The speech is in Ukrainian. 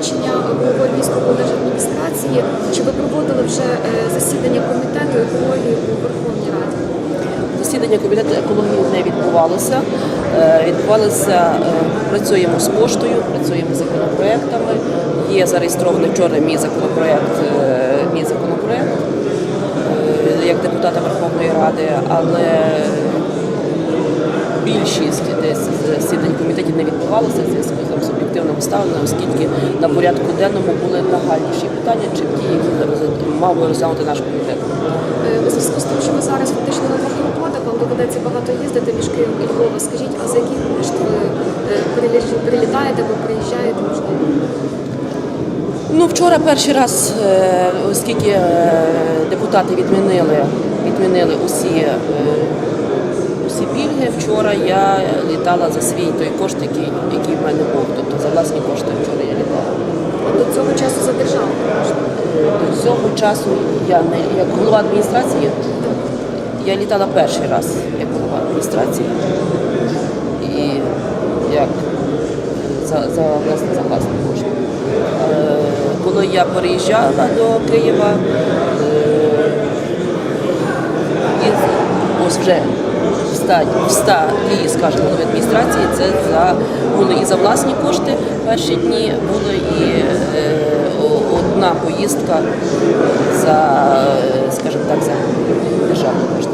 призначення головою Львівської облдержадміністрації. Чи ви проводили вже е, засідання комітету екології у Верховній Раді? Засідання комітету екології не відбувалося. Е, Відбувалося, е, працюємо з поштою, працюємо з законопроектами. Є зареєстрований вчора мій законопроект, мій законопроект як депутата Верховної Ради, але більшість десь засідань комітетів не відбувалося зв'язку з суб'єктивним ставленням, оскільки на порядку денному були нагальніші питання, чим ті, які мав би розглянути наш комітет. Е, У зв'язку з тим, що ви зараз фактично на роботах, вам доведеться багато їздити між Києвом і Львовом. Скажіть, а за який кошт ви е, прилітаєте або приїжджаєте? Можливо? Ну, вчора перший раз, е, оскільки депутати відмінили, відмінили усі, усі пільги, вчора я літала за свій той кошт, який, який в мене був. Власні кошти літала. До цього часу за державу? До цього часу я не як голова адміністрації, я літала перший раз як голова адміністрації. І як за, за, власне, за власні кошти. Е, Коли я переїжджала до Києва, е, ось вже в стадії, в стадії, скажімо, голови адміністрації, це за, були і за власні кошти перші дні, було і е, одна поїздка за, е, скажімо так, за державні кошти.